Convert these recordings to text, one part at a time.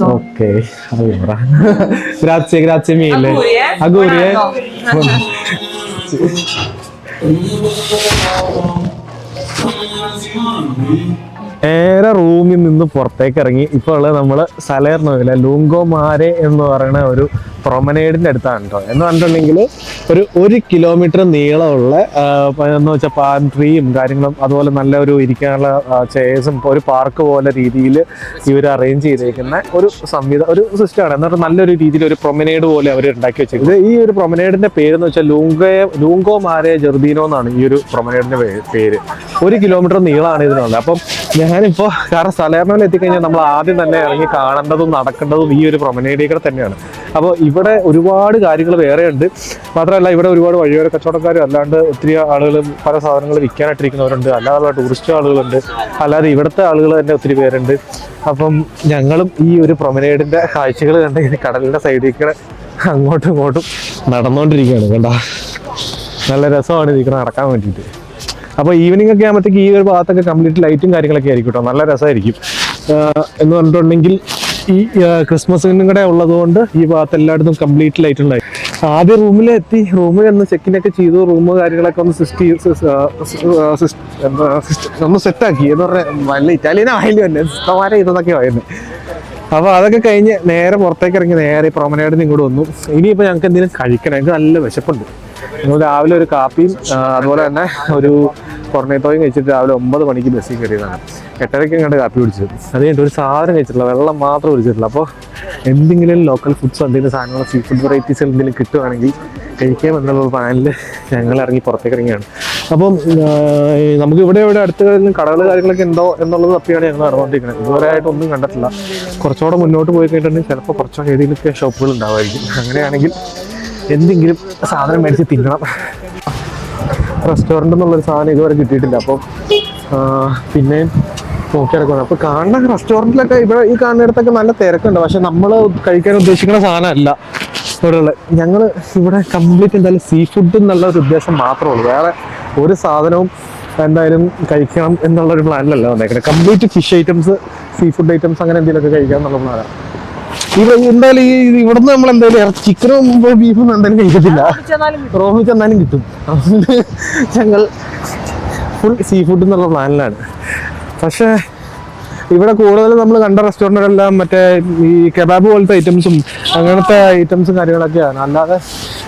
Ok, allora. grazie, grazie mille. Auguri, eh? Auguri, eh? Buon anno. നേരെ റൂമിൽ നിന്ന് പുറത്തേക്ക് ഇറങ്ങി. ഇപ്പോൾ ഉള്ളത് നമ്മൾ സലേർണോയിലെ ലൂങ്കോമാരെ എന്ന് പറയുന്ന ഒരു പ്രൊമനേഡിന്റെ അടുത്താണ് കേട്ടോ. എന്ന് പറഞ്ഞിട്ടുണ്ടെങ്കിൽ ഒരു ഒരു കിലോമീറ്റർ നീളമുള്ള എന്ന് വെച്ചാൽ പാൻ ട്രീയും കാര്യങ്ങളും അതുപോലെ നല്ല ഒരു ഇരിക്കാനുള്ള ചെയർസും ഒരു പാർക്ക് പോലെ രീതിയിൽ ഇവർ അറേഞ്ച് ചെയ്തേക്കുന്ന ഒരു സംവിധാനം ഒരു സിസ്റ്റമാണ്. എന്നിട്ട് നല്ലൊരു രീതിയിൽ ഒരു പ്രൊമനേഡ് പോലെ അവർ ഉണ്ടാക്കി വെച്ചേക്കുന്നത് ഈ ഒരു പ്രൊമനേഡിന്റെ പേര് എന്ന് വെച്ചാൽ ലൂങ്കോ ലൂങ്കോ മാരെ ജെർദീനോ എന്നാണ് ഈ ഒരു പ്രൊമനേഡിന്റെ പേര്. ഒരു കിലോമീറ്റർ നീളമാണ് ഇതിനുള്ളത്. അപ്പം ഞാനിപ്പോ കാരണം സലേർണയിൽ എത്തിക്കഴിഞ്ഞാൽ നമ്മൾ ആദ്യം തന്നെ ഇറങ്ങി കാണേണ്ടതും നടക്കേണ്ടതും ഈ ഒരു പ്രൊമനേഡിൽ കൂടെ തന്നെയാണ്. അപ്പോൾ ഇവിടെ ഒരുപാട് കാര്യങ്ങൾ വേറെ ഉണ്ട് മാത്രമല്ല ഇവിടെ ഒരുപാട് വഴിയോര കച്ചവടക്കാരും അല്ലാണ്ട് ഒത്തിരി ആളുകൾ പല സാധനങ്ങൾ വിൽക്കാനായിട്ടിരിക്കുന്നവരുണ്ട്. അല്ലാതെ ടൂറിസ്റ്റ് ആളുകളുണ്ട്. അല്ലാതെ ഇവിടുത്തെ ആളുകൾ തന്നെ ഒത്തിരി പേരുണ്ട്. അപ്പം ഞങ്ങളും ഈ ഒരു പ്രൊമനേഡിന്റെ കാഴ്ചകൾ കണ്ട് ഇങ്ങനെ കടലിന്റെ സൈഡിൽ അങ്ങോട്ടും ഇങ്ങോട്ടും നടന്നുകൊണ്ടിരിക്കുകയാണ് കണ്ട? നല്ല രസമാണ് ഇതിൽ നടക്കാൻ വേണ്ടിയിട്ട്. അപ്പോൾ ഈവനിങ് ഒക്കെ ആകുമ്പോഴത്തേക്ക് ഈ ഒരു ഭാഗത്തൊക്കെ കംപ്ലീറ്റ് ലൈറ്റും കാര്യങ്ങളൊക്കെ ആയിരിക്കും കേട്ടോ നല്ല രസമായിരിക്കും എന്ന് പറഞ്ഞിട്ടുണ്ടെങ്കിൽ ഈ ക്രിസ്മസിനും കൂടെ ഉള്ളതുകൊണ്ട് ഈ ഭാഗത്ത് എല്ലായിടത്തും കംപ്ലീറ്റ് ലൈറ്റ് ഉണ്ടായി ആദ്യം റൂമിലെത്തി റൂമിൽ ഒന്ന് ചെക്കിനൊക്കെ ചെയ്തു. റൂം കാര്യങ്ങളൊക്കെ ഒന്ന് സിസ്റ്റി ഒന്ന് സെറ്റാക്കി എന്ന് പറഞ്ഞാൽ നല്ല ഇറ്റാലിയൻ ആയാലും തന്നെ സിസ്റ്റമാരെ ഇതൊക്കെ ആയിരുന്നു അപ്പോൾ അതൊക്കെ കഴിഞ്ഞ് നേരെ പുറത്തേക്ക് ഇറങ്ങി നേരെ പ്രൊമനേഡിന് ഇങ്ങോട്ട് വന്നു. ഇനിയിപ്പോ ഞങ്ങൾക്ക് എന്തെങ്കിലും കഴിക്കണം. എനിക്ക് നല്ല വിശപ്പുണ്ട്. ഞങ്ങൾ രാവിലെ ഒരു കാപ്പിയും അതുപോലെ തന്നെ ഒരു കൊറനേത്തോയും കഴിച്ചിട്ട് രാവിലെ ഒമ്പത് മണിക്ക് ബസ്സിൽ കയറിയതാണ്. എട്ടരയ്ക്ക് കണ്ട് കാപ്പി കുടിച്ചത്. അത് കഴിഞ്ഞിട്ട് ഒരു സാധനം കഴിച്ചിട്ടില്ല വെള്ളം മാത്രം കുടിച്ചിട്ടില്ല. അപ്പോൾ എന്തെങ്കിലും ലോക്കൽ ഫുഡ്സ് എന്തെങ്കിലും സാധനങ്ങൾ സീ ഫുഡ് വെറൈറ്റീസ് എന്തെങ്കിലും കിട്ടുവാണെങ്കിൽ കഴിക്കാം എന്നുള്ള പ്ലാനിൽ ഞങ്ങൾ ഇറങ്ങി പുറത്തേക്ക് ഇറങ്ങിയാണ്. അപ്പം നമുക്ക് ഇവിടെ ഇവിടെ അടുത്ത് കടകൾ കാര്യങ്ങളൊക്കെ ഉണ്ടോ എന്നുള്ളത് തപ്പിയാണ് ഞങ്ങൾ നടന്നുകൊണ്ടിരിക്കുന്നത്. ഇതുവരെയായിട്ട് ഒന്നും കണ്ടിട്ടില്ല. കുറച്ചുകൂടെ മുന്നോട്ട് പോയി കഴിഞ്ഞിട്ടുണ്ടെങ്കിൽ ചിലപ്പോൾ കുറച്ചുകൂടെ ഏതെങ്കിലുമൊക്കെ ഷോപ്പുകൾ ഉണ്ടാവുമായിരിക്കും അങ്ങനെയാണെങ്കിൽ എന്തെങ്കിലും സാധനം മേടിച്ച് തിന്നണം. റെസ്റ്റോറന്റ് എന്നുള്ളൊരു സാധനം ഇതുവരെ കിട്ടിയിട്ടില്ല. അപ്പോൾ പിന്നെ നോക്കി നടക്കണം അപ്പോൾ കാണുന്ന റെസ്റ്റോറന്റിലൊക്കെ ഇവിടെ ഈ കാണുന്നിടത്തൊക്കെ നല്ല തിരക്കുണ്ട്. പക്ഷെ നമ്മൾ കഴിക്കാൻ ഉദ്ദേശിക്കുന്ന സാധനമല്ല. ഇവിടെ ഉള്ളത് ഞങ്ങൾ ഇവിടെ കംപ്ലീറ്റ് എന്തായാലും സീ ഫുഡ് എന്നുള്ള ഒരു ഉദ്ദേശം മാത്രമേ ഉള്ളൂ. വേറെ ഒരു സാധനവും എന്തായാലും കഴിക്കണം എന്നുള്ളൊരു പ്ലാനിലല്ല വന്നേക്കുന്നത് complete fish items sea food items അങ്ങനെ എന്തെങ്കിലുമൊക്കെ കഴിക്കാം എന്നുള്ള പ്ലാനാണ് ഇവിടെ എന്തായാലും ഈ ഇവിടുന്ന് നമ്മൾ എന്തായാലും ചിക്കനും ബീഫും എന്തായാലും കഴിക്കത്തില്ല. റോമിൽ ചെന്നാലും കിട്ടും. അതുകൊണ്ട് ഞങ്ങൾ ഫുൾ സീ ഫുഡ് എന്നുള്ള പ്ലാനിലാണ് പക്ഷേ ഇവിടെ കൂടുതലും നമ്മൾ കണ്ട റെസ്റ്റോറന്റുകളെല്ലാം മറ്റേ ഈ കബാബ് പോലത്തെ ഐറ്റംസും അങ്ങനത്തെ ഐറ്റംസും കാര്യങ്ങളൊക്കെയാണ്. അല്ലാതെ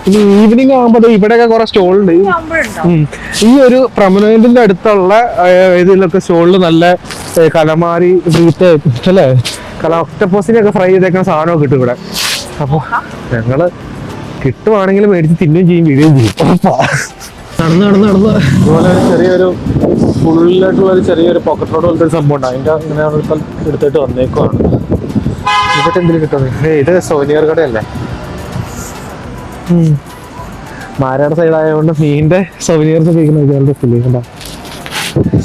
ഇനി ഈവനിങ് ആകുമ്പോൾ ഇവിടെയൊക്കെ കുറെ സ്റ്റോളുണ്ട്. ഈ ഒരു പ്രമനന്റിന്റെ അടുത്തുള്ള ഇതിലൊക്കെ സ്റ്റോളിൽ നല്ല കലമാരി ബ്രീത്ത് അല്ലേ? കല ഒക്ടപ്പോസിനെയൊക്കെ ഫ്രൈ ചെയ്തേക്കുന്ന സാധനമൊക്കെ കിട്ടും ഇവിടെ. അപ്പോൾ ഞങ്ങൾ കിട്ടുവാണെങ്കിൽ മേടിച്ച് തിന്നുകയും ചെയ്യും വീഴുകയും ചെയ്യും. നടന്നു നടന്ന് നടന്ന്. അതുപോലെ ചെറിയൊരു ഫുള്ളായിട്ടുള്ള ഒരു ചെറിയൊരു പോക്കറ്റ് റോഡ് പോലത്തെ ഒരു സംഭവം ഉണ്ട്. അതിന്റെ ഇങ്ങനെയാണ് ഇപ്പം എടുത്തിട്ട് വന്നേക്കുവാണ്. ഇവിടെ എന്തെങ്കിലും കിട്ടുന്നത് ഇത് സോനിയർ കടയല്ലേ. മാരാട് സൈഡ് ആയതുകൊണ്ട് മീനിന്റെ സോനിയർസ് ഉപയോഗിക്കുന്ന ഇതുപോലത്തെ ഫിലിം ഉണ്ടാവും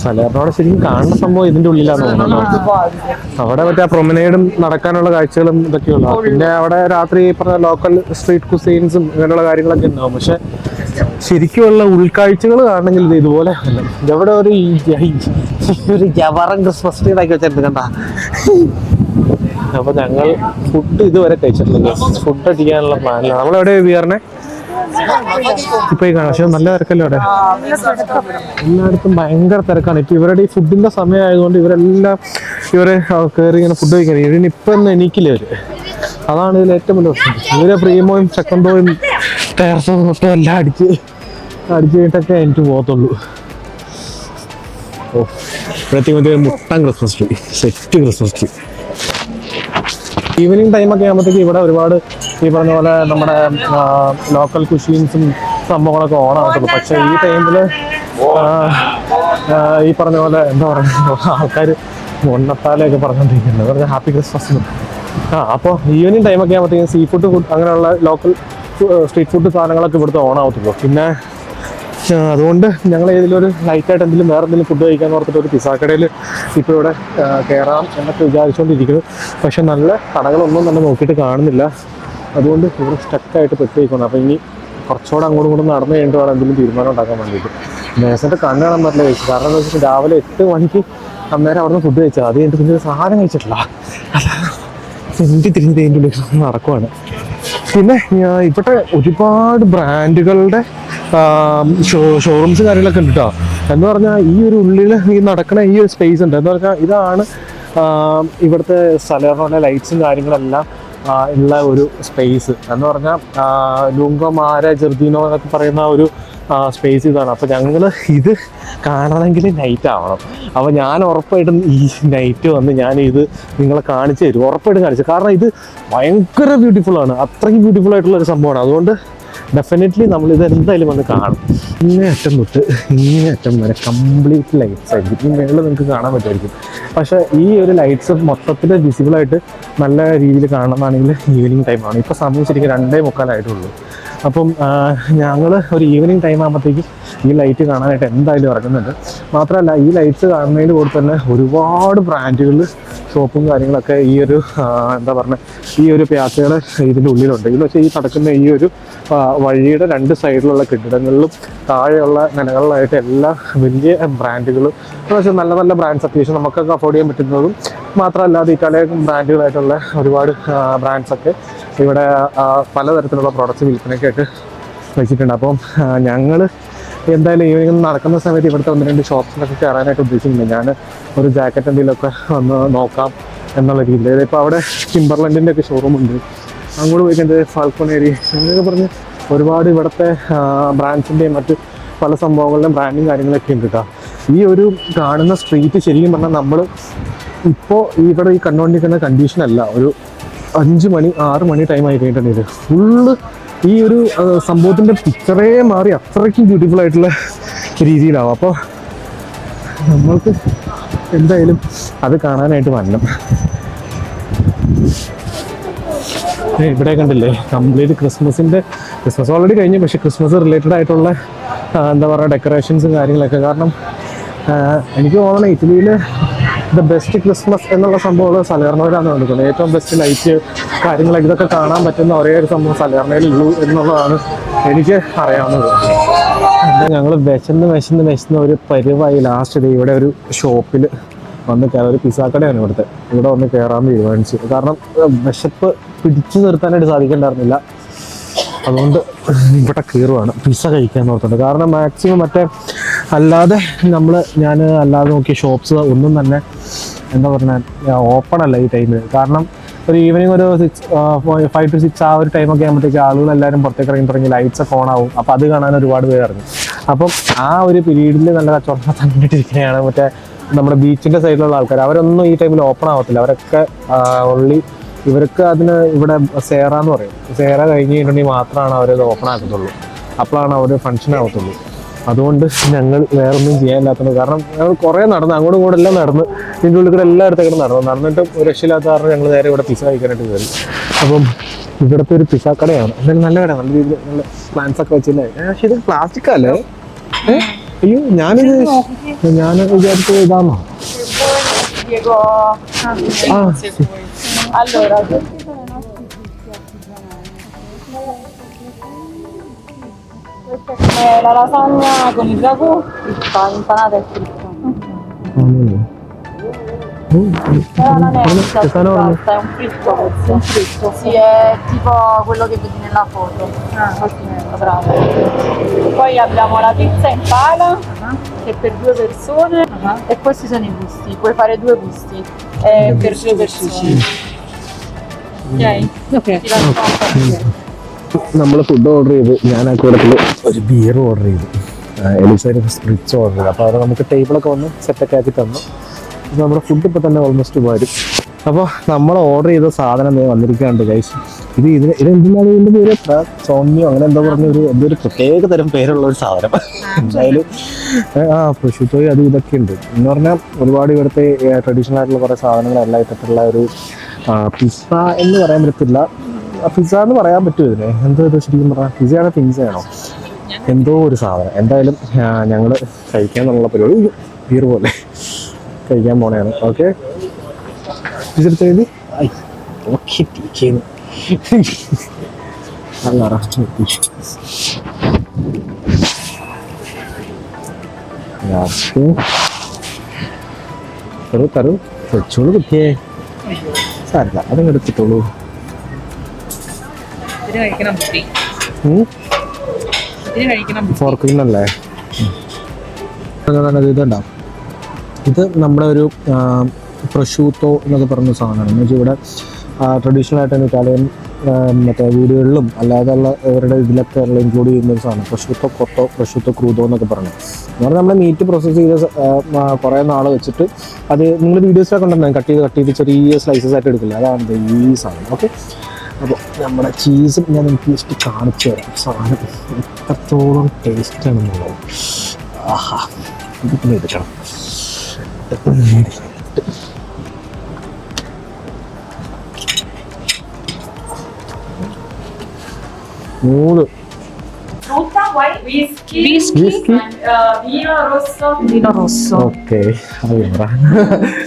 സലേറിനോട് ശരിക്കും കാണുന്ന സംഭവം ഇതിന്റെ ഉള്ളിലാണ്? തോന്നുന്നത് അവിടെ മറ്റേ പ്രൊമനേഡും നടക്കാനുള്ള കാഴ്ചകളും ഇതൊക്കെയുള്ളു പിന്നെ അവിടെ രാത്രി പറഞ്ഞ ലോക്കൽ സ്ട്രീറ്റ് കുസീൻസും അങ്ങനെയുള്ള കാര്യങ്ങളൊക്കെ ഉണ്ടാവും. പക്ഷെ ശരിക്കുമുള്ള ഉൾക്കാഴ്ചകൾ കാണണമെങ്കിൽ ഇത് ഇതുപോലെ അല്ല. ഇതവിടെ ഒരു ഒരു ജവറം ക്രിസ്മസ് ട്രീ വെച്ചിട്ടുണ്ട് കണ്ട? അപ്പൊ ഞങ്ങൾ ഫുഡ് ഇതുവരെ കഴിച്ചിട്ടില്ല. ഫുഡ് അടിക്കാനുള്ള പ്ലാനില്ല നമ്മളെവിടെ വിയറിനെ ഇപ്പൊ ഈ കാണാം. പക്ഷെ നല്ല തിരക്കല്ലേ അവിടെ? എല്ലായിടത്തും ഭയങ്കര തിരക്കാണ്. ഇപ്പൊ ഇവരുടെ ഈ ഫുഡിന്റെ സമയമായതുകൊണ്ട് ഇവരെല്ലാം ഇവർ കയറി ഇങ്ങനെ ഫുഡ് കഴിക്കാൻ ഇവരിന് ഇപ്പൊ ഒന്നും എണീക്കില്ല ഇവർ. അതാണ് ഇതിൽ ഏറ്റവും വലിയ പ്രശ്നം. ഇവർ പ്രീമോയും സെക്കൻഡോയും ടയർസും തൊട്ടും എല്ലാം അടിച്ച് അടിച്ചു കഴിഞ്ഞിട്ടൊക്കെ എനിക്ക് പോകത്തുള്ളൂ. ഓ ഇവിടത്തേക്ക് മുട്ടൻ Christmas tree set Christmas tree evening ടൈമൊക്കെ ആകുമ്പോഴത്തേക്ക് ഇവിടെ ഒരുപാട് ഈ പറഞ്ഞ പോലെ നമ്മുടെ ലോക്കൽ കുഷീൻസും സംഭവങ്ങളൊക്കെ ഓണാകത്തുള്ളൂ പക്ഷേ ഈ ടൈമിൽ ഈ പറഞ്ഞ പോലെ എന്താ പറയുക ആൾക്കാർ മുണ്ടത്താലൊക്കെ പറഞ്ഞുകൊണ്ടിരിക്കുന്നത് പറഞ്ഞ ഹാപ്പി ക്രിസ്മസ് ആ അപ്പോൾ ഈവനിങ് ടൈമൊക്കെ ആകുമ്പോഴത്തേക്കും സീ ഫുഡ് അങ്ങനെയുള്ള ലോക്കൽ സ്ട്രീറ്റ് ഫുഡ് സാധനങ്ങളൊക്കെ ഇവിടുത്തെ ഓണാകത്തുള്ളൂ പിന്നെ അതുകൊണ്ട് ഞങ്ങൾ ഏതെങ്കിലും ലൈറ്റായിട്ട് എന്തെങ്കിലും വേറെ എന്തെങ്കിലും ഫുഡ് കഴിക്കാൻ ഓർത്തിട്ട് ഒരു പിസ്സ കടയിൽ ഇപ്പോൾ ഇവിടെ കയറാം എന്നൊക്കെ വിചാരിച്ചുകൊണ്ടിരിക്കുന്നു പക്ഷെ നല്ല കടകളൊന്നും തന്നെ നോക്കിയിട്ട് കാണുന്നില്ല. അതുകൊണ്ട് ഇവിടെ സ്റ്റക്കായിട്ട് പെട്ടിരിക്കണം അപ്പോൾ ഇനി കുറച്ചുകൂടെ അങ്ങോട്ടും ഇങ്ങോട്ടും നടന്നു കഴിഞ്ഞിട്ട് വേണം എന്തെങ്കിലും തീരുമാനം ഉണ്ടാക്കാൻ വേണ്ടിയിട്ട്. മേശന്റെ കണ്ണ് കാണാൻ പറ്റില്ല കഴിച്ചു കാരണം എന്താ വെച്ചാൽ രാവിലെ എട്ട് മണിക്ക് അന്നേരം അവിടെ നിന്ന് ഫുഡ് കഴിച്ചത്. അത് കഴിഞ്ഞിട്ട് പിന്നെ സാധനം കഴിച്ചിട്ടില്ല. എന്തി തിരിഞ്ഞ് തേന്റെ ഉള്ളിൽ നടക്കുവാണ്. പിന്നെ ഇവിടെ ഒരുപാട് ബ്രാൻഡുകളുടെ ഷോറൂംസ് കാര്യങ്ങളൊക്കെ ഉണ്ട് കേട്ടോ എന്ന് പറഞ്ഞാൽ ഈ ഒരു ഉള്ളിൽ ഈ നടക്കണ ഈ ഒരു സ്പേസ് ഉണ്ട്. എന്ന് പറഞ്ഞാൽ ഇതാണ് ഇവിടുത്തെ സ്ഥലങ്ങളുടെ ലൈറ്റ്സും കാര്യങ്ങളെല്ലാം ഉള്ള ഒരു സ്പേസ് എന്ന് പറഞ്ഞാൽ ലൂങ്കോ മാര ജെർദീനോ എന്നൊക്കെ പറയുന്ന ഒരു സ്പേസ് ഇതാണ്. അപ്പോൾ ഞങ്ങൾ ഇത് കാണണമെങ്കിൽ നൈറ്റ് ആവണം. അപ്പോൾ ഞാൻ ഉറപ്പായിട്ടും ഈ നൈറ്റ് വന്ന് ഞാൻ ഇത് നിങ്ങളെ കാണിച്ചു തരും. ഉറപ്പായിട്ടും കാണിച്ചു കാരണം ഇത് ഭയങ്കര ബ്യൂട്ടിഫുൾ ആണ്. അത്രയ്ക്ക് ബ്യൂട്ടിഫുൾ ആയിട്ടുള്ള ഒരു സംഭവമാണ്. അതുകൊണ്ട് ഡെഫിനറ്റ്ലി നമ്മൾ ഇത് എന്തായാലും വന്ന് കാണും. ഇങ്ങനെ അറ്റം തൊട്ട് ഇങ്ങനെ അറ്റം വരെ കംപ്ലീറ്റ് ലൈറ്റ്സ് ആയിരിക്കും. ഈ മേളിൽ നിങ്ങൾക്ക് കാണാൻ പറ്റുമായിരിക്കും. പക്ഷേ ഈ ഒരു ലൈറ്റ്സ് മൊത്തത്തിൽ വിസിബിളായിട്ട് നല്ല രീതിയിൽ കാണണമെന്നാണെങ്കിൽ ഈവനിങ് ടൈമാണ് ഇപ്പോൾ സമയം ശരിക്കും രണ്ടേ മുക്കാലായിട്ടുള്ളൂ അപ്പം ഞങ്ങൾ ഒരു ഈവനിങ് ടൈം ആകുമ്പോഴത്തേക്കും ഈ ലൈറ്റ് കാണാനായിട്ട് എന്തായാലും ഇറങ്ങുന്നുണ്ട്. മാത്രമല്ല ഈ ലൈറ്റ്സ് കാണുന്നതിന് കൂടെ തന്നെ ഒരുപാട് ബ്രാൻഡുകൾ ഷോപ്പും കാര്യങ്ങളൊക്കെ ഈ ഒരു എന്താ പറയുക ഈ ഒരു പ്യാസയുടെ ഇതിന്റെ ഉള്ളിലുണ്ട്. എന്ന് വെച്ചാൽ ഈ നടക്കുന്ന ഈ ഒരു വഴിയുടെ രണ്ട് സൈഡിലുള്ള കെട്ടിടങ്ങളിലും താഴെയുള്ള നിലകളിലായിട്ട് എല്ലാ വലിയ ബ്രാൻഡുകളും എന്ന് വെച്ചാൽ നല്ല നല്ല ബ്രാൻഡ്സ് അത്യാവശ്യം നമുക്കൊക്കെ അഫോർഡ് ചെയ്യാൻ പറ്റുന്നതും. മാത്രമല്ല അത് ഇറ്റാലിയൻ ബ്രാൻഡുകളായിട്ടുള്ള ഒരുപാട് ബ്രാൻഡ്സ് ഒക്കെ ഇവിടെ പലതരത്തിലുള്ള പ്രോഡക്റ്റ്സ് വിൽപ്പനയ്ക്കായിട്ട് വെച്ചിട്ടുണ്ട്. അപ്പം ഞങ്ങൾ എന്തായാലും ഈവനിങ് നടക്കുന്ന സമയത്ത് ഇവിടുത്തെ ഒന്ന് രണ്ട് ഷോപ്സിലൊക്കെ കയറാനായിട്ട് ഉദ്ദേശിക്കുന്നുണ്ട് ഞാൻ ഒരു ജാക്കറ്റ് എന്തെങ്കിലുമൊക്കെ വന്ന് നോക്കാം എന്നുള്ള രീതിയിൽ. ഇപ്പോൾ അവിടെ കിംബർലൻഡിന്റെ ഒക്കെ ഷോറൂം ഉണ്ട്. അങ്ങോട്ട് പോയി കണ്ട് ഫാൽക്കോണേരി അങ്ങനെയൊക്കെ പറഞ്ഞ് ഒരുപാട് ഇവിടുത്തെ ബ്രാൻഡ്സിന്റെയും മറ്റ് പല സംഭവങ്ങളുടെയും ബ്രാൻഡും കാര്യങ്ങളൊക്കെ ഉണ്ട് കേട്ടോ. ഈ ഒരു കാണുന്ന സ്ട്രീറ്റ് ശരിക്കും പറഞ്ഞാൽ നമ്മൾ ഇപ്പോൾ ഇവിടെ ഈ കണ്ടുകൊണ്ടിരിക്കുന്ന കണ്ടീഷനല്ല ഒരു അഞ്ച് മണി ആറ് മണി ടൈം ആയി കഴിഞ്ഞിട്ടുണ്ടെങ്കിൽ ഫുള്ള് ഈ ഒരു സംഭവത്തിന്റെ പിക്ചറേ മാറി അത്രയ്ക്കും ബ്യൂട്ടിഫുൾ ആയിട്ടുള്ള രീതിയിലാവും. അപ്പോൾ നമ്മൾക്ക് എന്തായാലും അത് കാണാനായിട്ട് വരണം. ഇവിടെ കണ്ടില്ലേ? കംപ്ലീറ്റ് ക്രിസ്മസിന്റെ ക്രിസ്മസ് ഓൾറെഡി കഴിഞ്ഞു പക്ഷേ ക്രിസ്മസ് റിലേറ്റഡ് ആയിട്ടുള്ള എന്താ പറയുക ഡെക്കറേഷൻസും കാര്യങ്ങളൊക്കെ. കാരണം എനിക്ക് തോന്നണം ഇറ്റലിയിൽ ദ ബെസ്റ്റ് ക്രിസ്മസ് എന്നുള്ള സംഭവം സലേർണയിലാണ് കണ്ടിട്ടുള്ളത് ഏറ്റവും ബെസ്റ്റ് ലൈറ്റ് കാര്യങ്ങൾ ഇതൊക്കെ കാണാൻ പറ്റുന്ന ഒരേ ഒരു സംഭവം സലേർണയിലുള്ളൂ എന്നുള്ളതാണ് എനിക്ക് അറിയാവുന്നത്. ഞങ്ങൾ വിശന്ന് വിശന്ന് വിശന്ന് ഒരു പരിവായി ലാസ്റ്റ് ഡേ ഇവിടെ ഒരു ഷോപ്പിൽ വന്ന് കയറാൻ ഒരു പിസ്സ കടയാണ് ഇവിടുത്തെ. ഇവിടെ വന്ന് കയറാൻ തീരുമാനിച്ചു. കാരണം വിശപ്പ് പിടിച്ചു നിർത്താനായിട്ട് സാധിക്കണ്ടായിരുന്നില്ല. അതുകൊണ്ട് ഇവിടെ കയറുവാണ്. പിസ്സ കഴിക്കാൻ ഓർത്തുണ്ട് കാരണം മാക്സിമം മറ്റേ അല്ലാതെ നമ്മൾ ഞാൻ അല്ലാതെ നോക്കിയ ഷോപ്സ് ഒന്നും തന്നെ എന്താ പറഞ്ഞാൽ ഓപ്പൺ അല്ല ഈ ടൈമിൽ കാരണം ഒരു ഈവനിങ് ഒരു സിക്സ് ഫൈവ് ടു സിക്സ് ആ ഒരു ടൈമൊക്കെ ആകുമ്പോഴത്തേക്ക് ആളുകൾ എല്ലാവരും പുറത്തേക്ക് ഇറങ്ങി തുടങ്ങി ലൈറ്റ്സ് ഒക്കെ ഓൺ ആവും. അപ്പോൾ അത് കാണാൻ ഒരുപാട് പേർ ഇറങ്ങും. അപ്പം ആ ഒരു പീരീഡിൽ നല്ല കച്ചവടം തന്നിട്ടിരിക്കുകയാണ് മറ്റേ നമ്മുടെ ബീച്ചിന്റെ സൈഡിലുള്ള ആൾക്കാർ. അവരൊന്നും ഈ ടൈമിൽ ഓപ്പൺ ആവത്തില്ല. അവരൊക്കെ ഓൺലി ഇവർക്ക് അതിന് ഇവിടെ സേറ എന്ന് പറയും. സേറ കഴിഞ്ഞ് കഴിഞ്ഞിട്ടുണ്ടെങ്കിൽ മാത്രമാണ് അവരത് ഓപ്പൺ ആക്കത്തുള്ളൂ. അപ്പോഴാണ് അവർ ഫങ്ഷൻ ആവത്തുള്ളൂ. അതുകൊണ്ട് ഞങ്ങൾ വേറൊന്നും ചെയ്യാനില്ലാത്തത് കാരണം ഞങ്ങൾ കുറേ നടന്നു അങ്ങോട്ടും ഇങ്ങോട്ടും എല്ലാം നടന്ന് ഇതിന്റെ ഉള്ളിൽ കൂടെ എല്ലായിടത്തേക്കും നടന്നു. നടന്നിട്ട് ഒരു രക്ഷയില്ലാത്ത കാരണം ഞങ്ങൾ നേരെ ഇവിടെ പിസ്സ കഴിക്കാനായിട്ട് കയറി. അപ്പം ഇവിടുത്തെ ഒരു പിസ്സ കടയാണ് എന്തായാലും നല്ല കടയാണ്. നല്ല രീതിയിൽ നല്ല പ്ലാൻസ് ഒക്കെ വെച്ചില്ലേ ഏ, പക്ഷേ ഇത് പ്ലാസ്റ്റിക് അല്ലേ? അയ്യോ ഞാനിത് ഞാൻ വിചാരിച്ചത് ഇതാണോ Spiego Questa è la lasagna con il ragù fritta, impanata e fritta. Mm. Però non è fritta, è un fritto questo. Un fritto, sì, è tipo quello che vedi nella foto. Ah, ok, bravo. Poi abbiamo la pizza in pala, uh-huh. che è per due persone, uh-huh. e questi sono i gusti, puoi fare due gusti eh, per due persone. Sì, sì. Ok? Ok. Ti lascio okay. നമ്മൾ food order ചെയ്ത് ഞാൻ ആ കൂട്ടത്തിൽ ഒരു beer order ചെയ്തു. എലിസൈഡ് spritz order ചെയ്തു. അപ്പോൾ അവർ നമുക്ക് ടേബിളൊക്കെ വന്ന് സെറ്റൊക്കെ ആക്കി തന്നു. അപ്പോൾ നമ്മുടെ ഫുഡ് ഇപ്പോൾ തന്നെ ഓൾമോസ്റ്റ് വരും. അപ്പോൾ നമ്മൾ ഓർഡർ ചെയ്ത സാധനം വന്നിരിക്കാണ്ട് ഗൈസ് ഇത് ഇതിന് ഇത് എന്തിനാണ് ഇതിന്റെ പേര്? സോമ്യോ അങ്ങനെ എന്താ പറഞ്ഞ ഒരു എന്തോ ഒരു പ്രത്യേക തരം പേരുള്ള ഒരു സാധനം. എന്തായാലും ആ പശുത്തോയി അത് ഇതൊക്കെ ഉണ്ട്. എന്ന് പറഞ്ഞാൽ ഒരുപാട് ഇവിടുത്തെ ട്രഡീഷണൽ ആയിട്ടുള്ള കുറേ സാധനങ്ങളെല്ലാം ഇട്ടിട്ടുള്ള ഒരു പിസ്സ എന്ന് പറയാൻ പറ്റത്തില്ല. പിസ്സ എന്ന് പറയാൻ പറ്റുമോ ഇതിനെ. എന്തോ ഇത് ശരിക്കും പറഞ്ഞാൽ പിസയാണോ പിൻസയാണോ എന്തോ ഒരു സാധനം. എന്തായാലും ഞങ്ങൾ കഴിക്കാൻ എന്നുള്ള പരിപാടി. ബീർ പോലെ കഴിക്കാൻ പോണേ ഓക്കെ എഴുതി ഓക്കെ നല്ല തരൂ തരൂ. വെച്ചോളൂ കുട്ടിയെ. സാരില്ല അതങ്ങ് ഫോർക്കിനല്ലേ ഇതുണ്ടാവും ഇത് നമ്മുടെ ഒരു പ്രഷൂത്തോ എന്നൊക്കെ പറഞ്ഞ സാധനമാണ്. എന്ന് വെച്ചാൽ ഇവിടെ ട്രഡീഷണൽ ആയിട്ട് ഇറ്റാലിയൻ മറ്റേ വീടുകളിലും അല്ലാതെയുള്ള ഇവരുടെ ഇതിലൊക്കെ ഉള്ള ഇൻക്ലൂഡ് ചെയ്യുന്ന ഒരു സാധനം. പ്രഷൂത്തോ കൊത്തോ പ്രഷൂത്തോ ക്രൂതോ എന്നൊക്കെ പറഞ്ഞു പറഞ്ഞാൽ നമ്മൾ മീറ്റ് പ്രോസസ്സ് ചെയ്ത കുറേ നാൾ വെച്ചിട്ട് അത് നിങ്ങൾ വീഡിയോസിലൊക്കെ ഉണ്ടെന്നാണ് കട്ട് ചെയ്ത് കട്ട് ചെയ്ത് ചെറിയ സ്ലൈസസ് ആയിട്ട് എടുക്കില്ല? അതാണ് ഈ സാധനം. ഓക്കെ അപ്പോൾ നമ്മുടെ ചീസും ഞാൻ നിങ്ങൾക്ക് ജസ്റ്റ് കാണിച്ചു തരാം. സാധനം എത്രത്തോളം ടേസ്റ്റ് ആണെന്നുള്ളത്. ആഹാ പിന്നെ എടുക്കണം മൂന്ന്. ഓക്കെ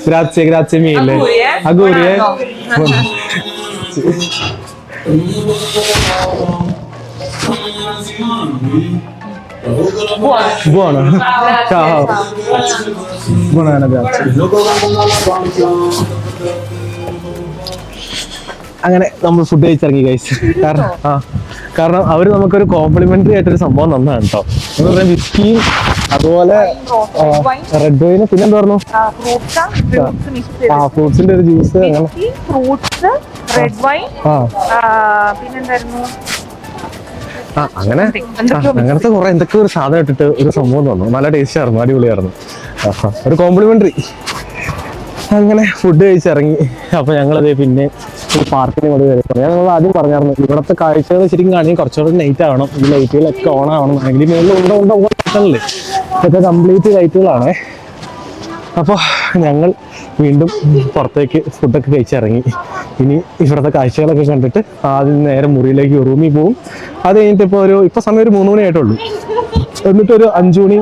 ഗ്രാസ്യ ഗ്രാസ്യ മീല്ലേ അഗൂര്യേ Buono. Ciao. Buona ragazzi. അങ്ങനെ നമ്മൾ ഫുഡ് കഴിച്ചിറങ്ങി കഴിച്ചു കാരണം ആ കാരണം അവർ നമുക്കൊരു കോംപ്ലിമെന്ററി ആയിട്ടൊരു സംഭവം തന്നതാണ് കേട്ടോ എന്ന് പറഞ്ഞാൽ വിസ്കിയും അതുപോലെ റെഡ് വൈന് പിന്നെ എന്താ പറഞ്ഞു? ആ ഫ്രൂട്ട്സിന്റെ ഒരു ജ്യൂസ് അങ്ങനെ. Whisky, വൈൻ പിന്നെന്തായിരുന്നു? ആ അങ്ങനെ. അങ്ങനത്തെ കുറെ എന്തൊക്കെ ഒരു സാധനം ഇട്ടിട്ട് ഒരു സംഭവം തന്നു നല്ല ടേസ്റ്റ് ആയിരുന്നു അടിപൊളിയായിരുന്നു. ഒരു കോംപ്ലിമെന്ററി അങ്ങനെ ഫുഡ് കഴിച്ചിറങ്ങി അപ്പൊ ഞങ്ങളത് പിന്നെ ഒരു പാർക്കിന് കൂടി വരും ഞാൻ നിങ്ങൾ ആദ്യം പറഞ്ഞായിരുന്നു ഇവിടുത്തെ കാഴ്ചകൾ ശരിക്കും കാണി കുറച്ചുകൂടെ നൈറ്റ് ആവണം. ഈ ലൈറ്റുകളൊക്കെ ഓൺ ആവണം അല്ലെങ്കിൽ മേളിൽ ഉണ്ടോ ഉണ്ടോ ഉണ്ടല്ലേ ഇതൊക്കെ കംപ്ലീറ്റ് ലൈറ്റുകളാണേ അപ്പോൾ ഞങ്ങൾ വീണ്ടും പുറത്തേക്ക് ഫുഡൊക്കെ കഴിച്ചിറങ്ങി. ഇനി ഇവിടുത്തെ കാഴ്ചകളൊക്കെ കണ്ടിട്ട് ആദ്യം നേരെ മുറിയിലേക്ക് റൂമിൽ പോവും. അത് കഴിഞ്ഞിട്ട് ഇപ്പോൾ ഒരു ഇപ്പോൾ സമയം ഒരു മൂന്ന് മണി ആയിട്ടുള്ളൂ. എന്നിട്ടൊരു അഞ്ചു മണി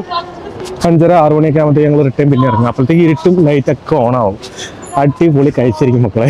അഞ്ചര ആറു മണിയൊക്കെ ആകുമ്പോഴത്തേക്ക് ഞങ്ങൾ റിട്ടേൺ പിന്നെ ഇറങ്ങും. അപ്പോഴത്തേക്ക് ഇരുട്ടും ലൈറ്റൊക്കെ ഓണാവും അടിപൊളി കഴിച്ചിരിക്കും മക്കളെ.